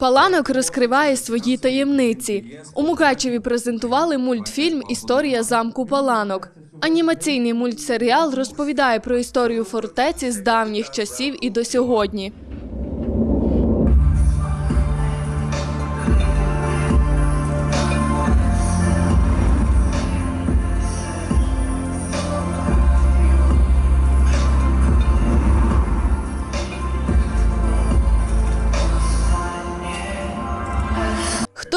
Паланок розкриває свої таємниці. У Мукачеві презентували мультфільм Історія замку Паланок. Анімаційний мультсеріал розповідає про історію фортеці з давніх часів і до сьогодні.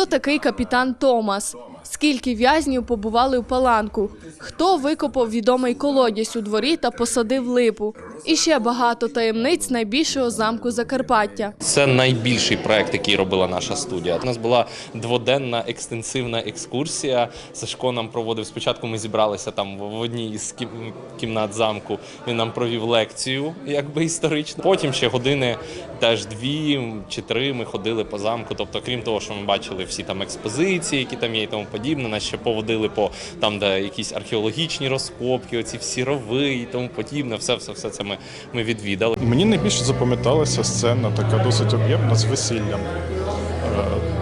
Такий капітан Томас? Скільки в'язнів побували в паланку? Хто викопав відомий колодязь у дворі та посадив липу? І ще багато таємниць найбільшого замку Закарпаття. Це найбільший проект, який робила наша студія. У нас була дводенна екстенсивна екскурсія. Сашко нам проводив. Спочатку ми зібралися там в одній із кім- кімнат замку. Він нам провів лекцію, якби історичну. Потім ще години, теж дві чи три. Ми ходили по замку. Тобто, крім того, що ми бачили всі там експозиції, які там є і тому подібне. Нас ще поводили по там, де якісь археологічні розкопки, оці всі рови і тому подібне. Все, все, все це ми, ми відвідали. Мені найбільше запам'яталася сцена, така досить об'ємна з весіллям. Е,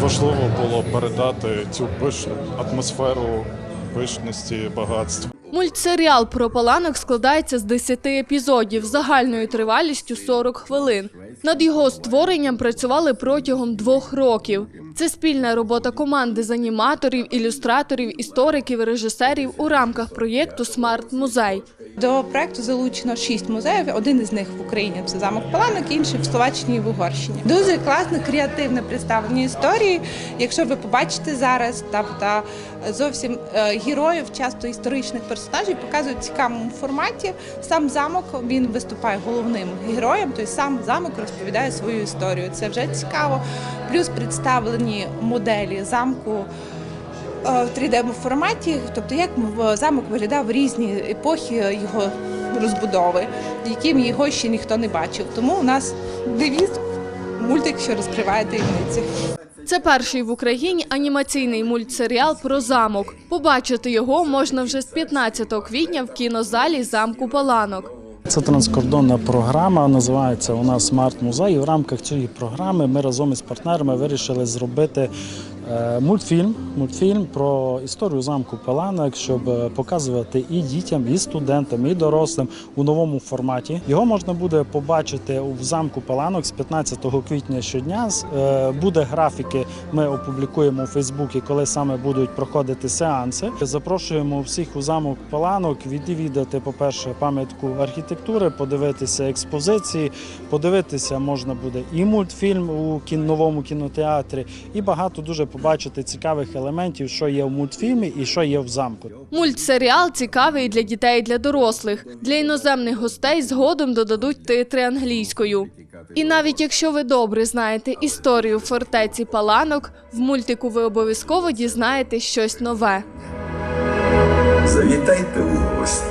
Важливо було передати цю пишну атмосферу пишності, багатства. Мультсеріал про паланок складається з 10 епізодів загальною тривалістю 40 хвилин. Над його створенням працювали протягом двох років. Це спільна робота команди з аніматорів, ілюстраторів, істориків, режисерів у рамках проєкту Смарт Музей. До проекту залучено шість музеїв. Один із них в Україні це замок Паланок, інший в Словаччині і в Угорщині. Дуже класне, креативне представлення історії. Якщо ви побачите зараз, та зовсім е, героїв, часто історичних персонажів, показують в цікавому форматі. Сам замок він виступає головним героєм, тобто сам замок розповідає свою історію. Це вже цікаво. Плюс представлені моделі замку в 3D форматі, тобто як замок виглядав в різні епохи його розбудови, яким його ще ніхто не бачив. Тому у нас девіз мультик, що розкриває таємниці. Це перший в Україні анімаційний мультсеріал про замок. Побачити його можна вже з 15 квітня в кінозалі замку Паланок. Це транскордонна програма. Називається у нас Смарт Музей. І в рамках цієї програми ми разом із партнерами вирішили зробити е, мультфільм, мультфільм про історію замку Паланок, щоб е, показувати і дітям, і студентам, і дорослим у новому форматі. Його можна буде побачити в замку Паланок з 15 квітня щодня. Е, Буде графіки. Ми опублікуємо у Фейсбуці, коли саме будуть проходити сеанси. Запрошуємо всіх у замок Паланок відвідати, по-перше, пам'ятку архітектури, подивитися експозиції, подивитися можна буде і мультфільм у новому кінотеатрі, і багато дуже побачити цікавих елементів, що є в мультфільмі і що є в замку. Мультсеріал цікавий для дітей, і для дорослих. Для іноземних гостей згодом додадуть титри англійською. І навіть якщо ви добре знаєте історію фортеці Паланок, в мультику ви обов'язково дізнаєтесь щось нове. Завітайте у гості,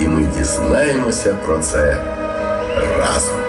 і ми дізнаємося про це разом.